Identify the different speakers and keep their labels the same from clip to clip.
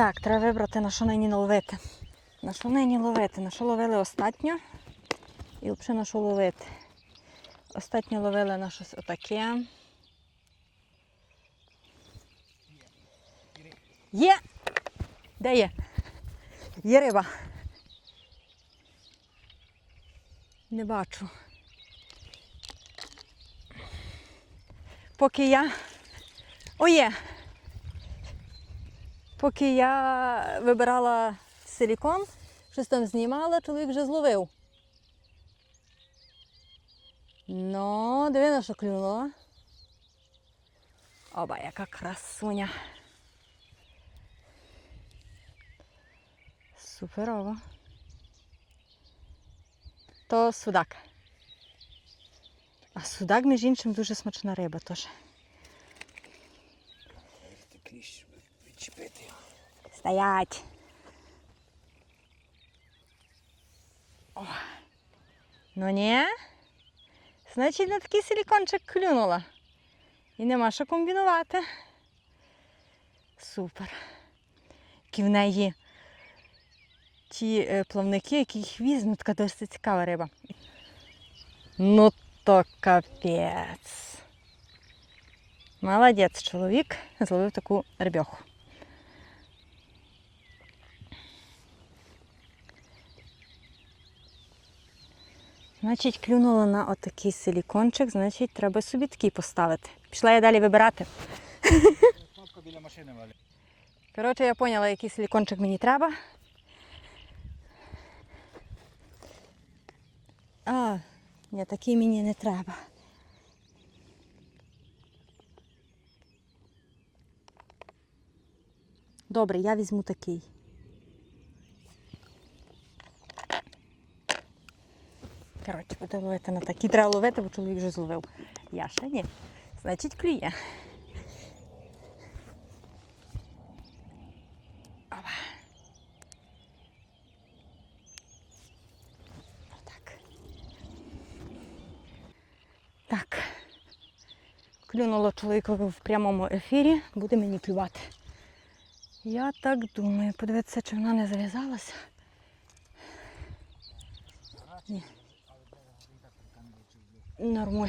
Speaker 1: Так, треба вибрати, на що нині ловити. На що нині ловити? На що ловили остатньо? І взагалі на що ловити. Остатньо ловили на щось отаке. Є! Де є? Є риба. Не бачу. Поки я. О, є! Поки я вибирала силікон, щось там знімала, чоловік вже зловив. Ну, диви що клюнуло. Оба, яка красуня. Суперово. То судак. А судак, між іншим, дуже смачна риба теж. Стоять. О. Ну ні. Значить, на такий силікончик клюнула. І нема що комбінувати. Супер. Які в неї ті е, плавники, які їх візьмуть, така досить цікава риба. Ну то капець. Молодець, чоловік зловив таку рибьоху. Значить, клюнула на отакий силікончик, значить, треба собі такий поставити. Пішла я далі вибирати.
Speaker 2: Біля машини.
Speaker 1: Коротше, я поняла, який силікончик мені треба. А, ні, такий мені не треба. Добре, я візьму такий. Коротше, ловити на такий. Треба ловити, бо чоловік вже зловив. Я ще ні. Значить, клює. Отак. Так. Клюнуло чоловікові в прямому ефірі, буде мені клювати. Я так думаю, подивитися, чи вона не зав'язалася. Ні. Нормуль.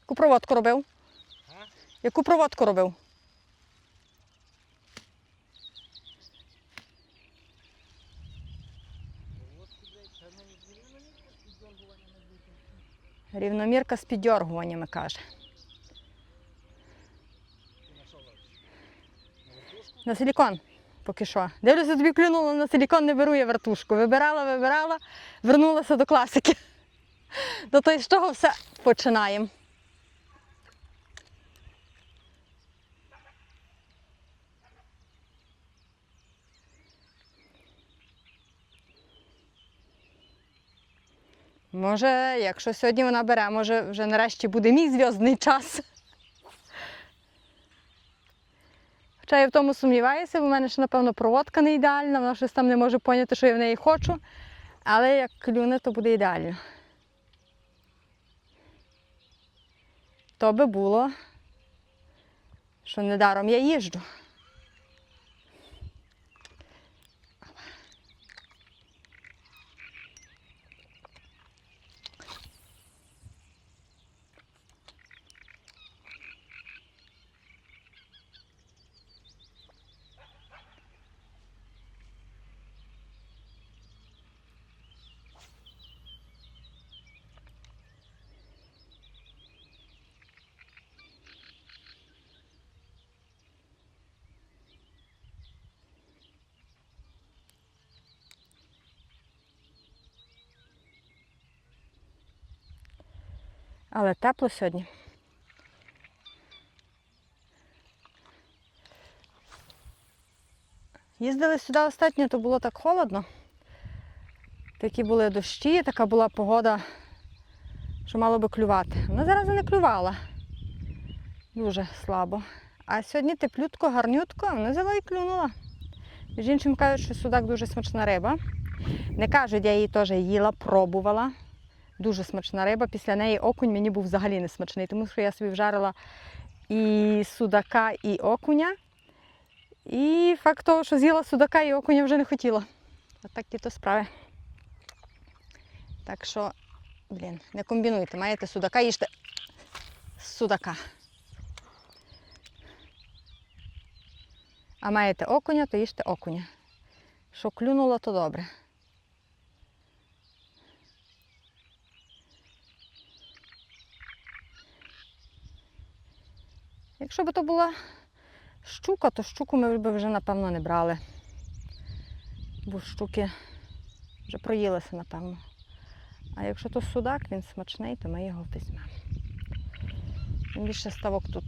Speaker 1: Яку проводку робив?
Speaker 2: А?
Speaker 1: Яку проводку робив? Рівномірка з піддергуваннями каже. На силікон поки що. Дивлюся, тобі клюнуло на силікон, не беру я вертушку. Вибирала, вибирала, вернулася до класики. До того, з чого все починаємо. Може, якщо сьогодні вона бере, може вже нарешті буде мій зв'язний час. Хоча я в тому сумніваюся, бо в мене ще, напевно, проводка не ідеальна, вона щось там не може поняти, що я в неї хочу. Але як клюне, то буде ідеально. То би було, що недаром я їжджу. Але тепло сьогодні. Їздили сюди останньо, то було так холодно. Такі були дощі, така була погода, що мало би клювати. Вона зараз не клювала. Дуже слабо. А сьогодні теплютко, гарнютко, вона взяла і клюнула. Між іншим кажуть, що судак дуже смачна риба. Не кажуть, я її теж їла, пробувала. Дуже смачна риба. Після неї окунь мені був взагалі не смачний, тому що я собі вжарила і судака, і окуня. І факт того, що з'їла судака і окуня вже не хотіла. От такі то справи. Так що, блін, не комбінуйте, маєте судака, їжте судака. А маєте окуня, то їжте окуня. Що клюнуло, то добре. Якщо б то була щука, то щуку ми б вже, напевно, не брали. Бо щуки вже проїлися, напевно. А якщо то судак, він смачний, то ми його візьмемо. Більше ставок тут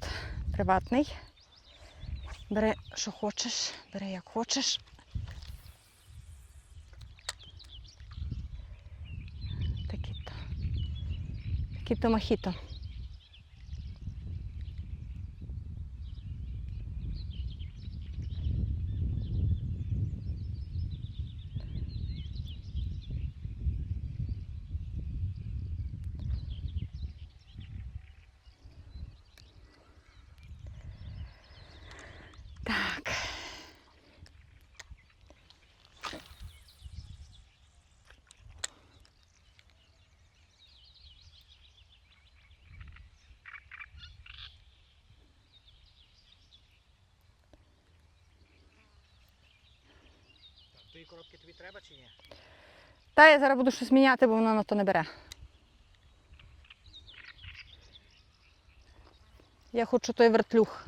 Speaker 1: приватний. Бери, що хочеш, бери як хочеш. Такі то. Такі то мохіто. Так.
Speaker 2: Тої коробки тобі треба чи ні?
Speaker 1: Та я зараз буду щось міняти, бо воно на то не бере. Я хочу той вертлюг.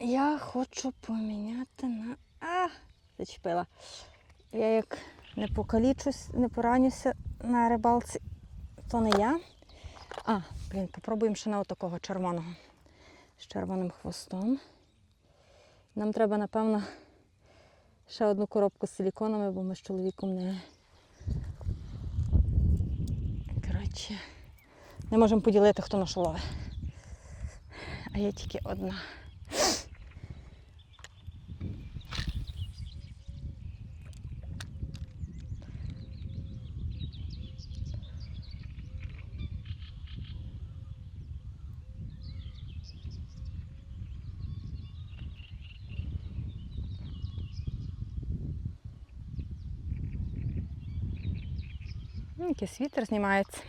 Speaker 1: Я хочу поміняти на. А, зачепила. Я як не покалічусь, не поранюся на рибалці, то не я. А, блін, попробуємо ще на отакого червоного з червоним хвостом. Нам треба, напевно, ще одну коробку з силіконами, бо ми з чоловіком не. Коротше, не можемо поділити, хто на що ловить. А є тільки одна. Ну, Якийсь вітер знімається.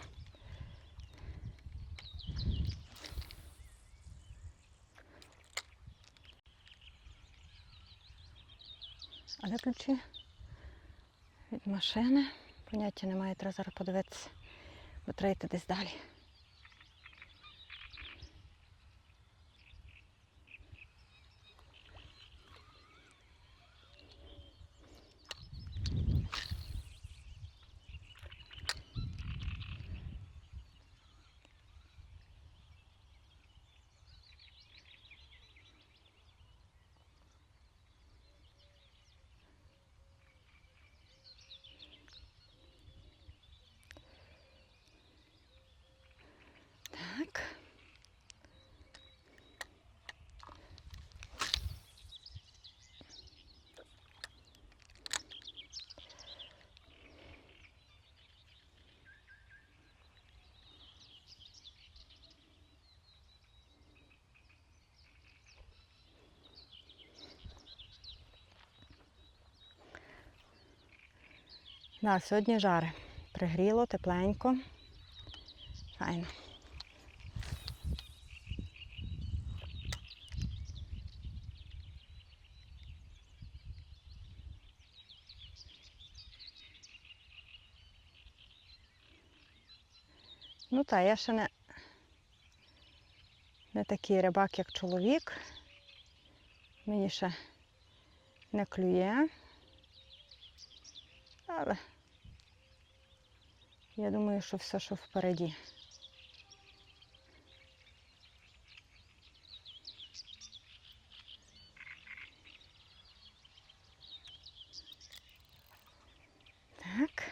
Speaker 1: А де ключі від машини? Поняття немає, треба зараз подивитися, бо треба йти десь далі. Так. Да, сьогодні жари. Пригріло, тепленько. Файно. Ну та я ще не, не такий рибак, як чоловік. Мені ще не клює. Але я думаю, що все, що впереді. Так.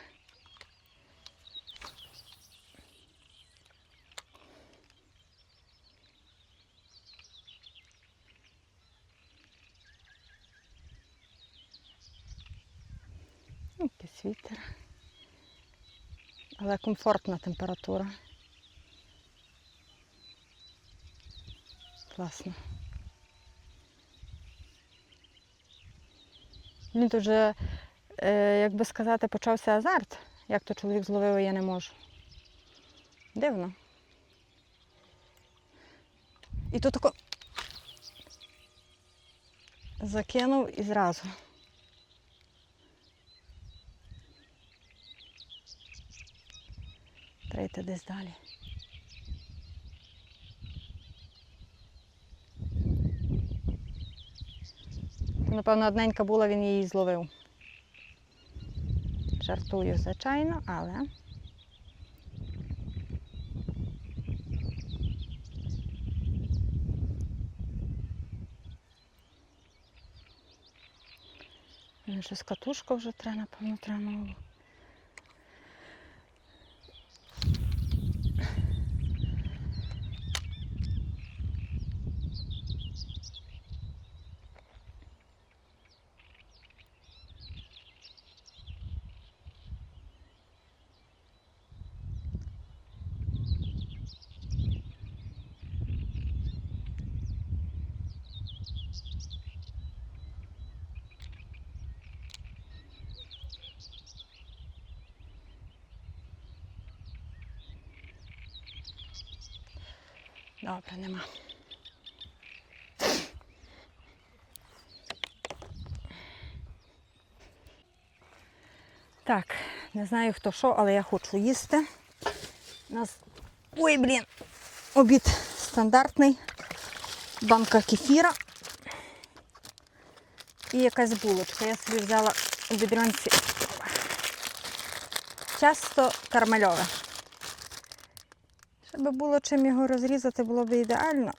Speaker 1: Якийсь вітер. Але комфортна температура. Класно. Він тут вже, е, як би сказати, почався азарт. Як то чоловік зловив, я не можу. Дивно. І тут тако закинув і зразу. Треба десь далі. Напевно, одненька була, він її зловив. Жартую, звичайно, але. Щось катушку вже треба, напевно, треба Добре, нема. Так, не знаю хто що, але я хочу їсти. У нас. Ой, блін, обід стандартний. Банка кефіра. І якась булочка. Я собі взяла у бідронці часто кармельове. Щоб було чим його розрізати, було б ідеально.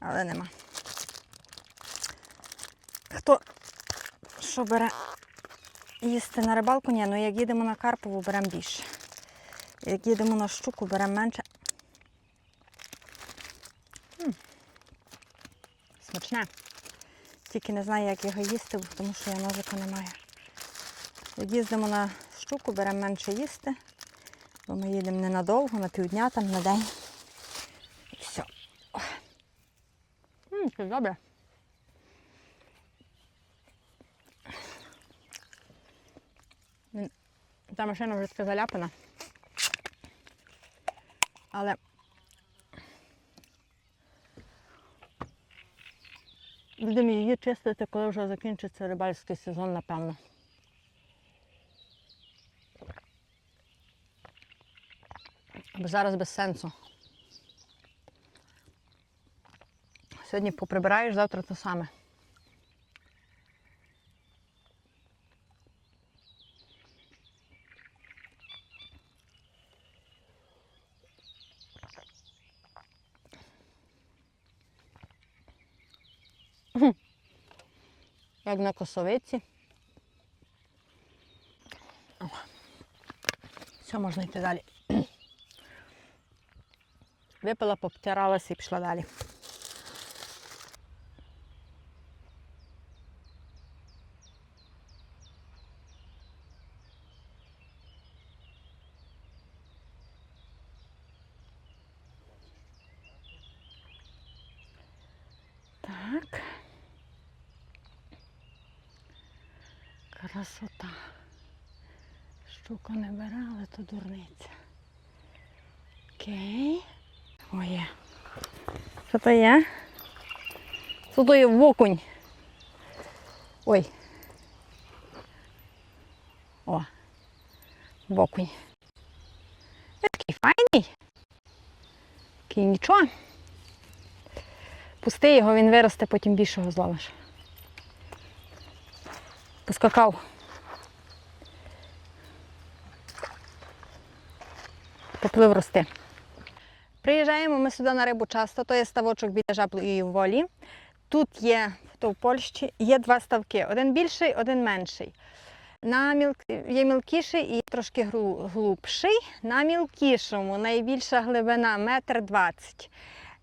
Speaker 1: Але нема. Хто що бере їсти на рибалку? Ні, ну як їдемо на Карпову, беремо більше. Як їдемо на щуку, беремо менше. Смачне. Тільки не знаю, як його їсти, тому що я ножика не маю. Як їздимо на щуку, беремо менше їсти. Бо ми їдемо ненадовго, на півдня, там на день. І все. Ой. М, це добре. Та машина вже така заляпана. Але будемо її чистити, коли вже закінчиться рибальський сезон, напевно. Зараз без сенсу. Сьогодні поприбираєш, завтра те саме. Як на косовиці. Все, можна йти далі. Випила, поптиралася і пішла далі. Так. Красота. Щука не бере, але то дурниця. Окей. О, є. Що то є? Що то є вокунь? Ой. О. Вокунь. Е, Такий файний. Такий нічого. Пусти його, він виросте, потім більшого зловиш. Поскакав. Поплив рости. Приїжджаємо ми сюди на рибу часто, то є ставочок біля жаблої волі. Тут є, то в Польщі, є два ставки: один більший, один менший. На міл... Є мілкіший і трошки глубший. На мілкішому найбільша глибина метр двадцять.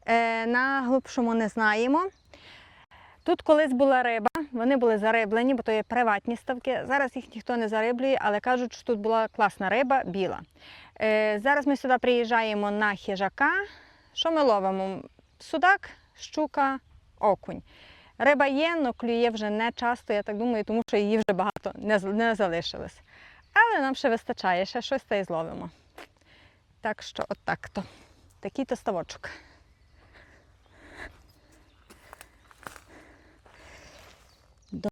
Speaker 1: Е, на глибшому не знаємо. Тут колись була риба, вони були зариблені, бо то є приватні ставки. Зараз їх ніхто не зариблює, але кажуть, що тут була класна риба, біла. Е, зараз ми сюди приїжджаємо на хижака. Що ми ловимо? Судак, щука, окунь. Риба є, але клює вже не часто, я так думаю, тому що її вже багато не, не залишилось. Але нам ще вистачає, ще щось та й зловимо. Так що, отак то. Такий то ставочок.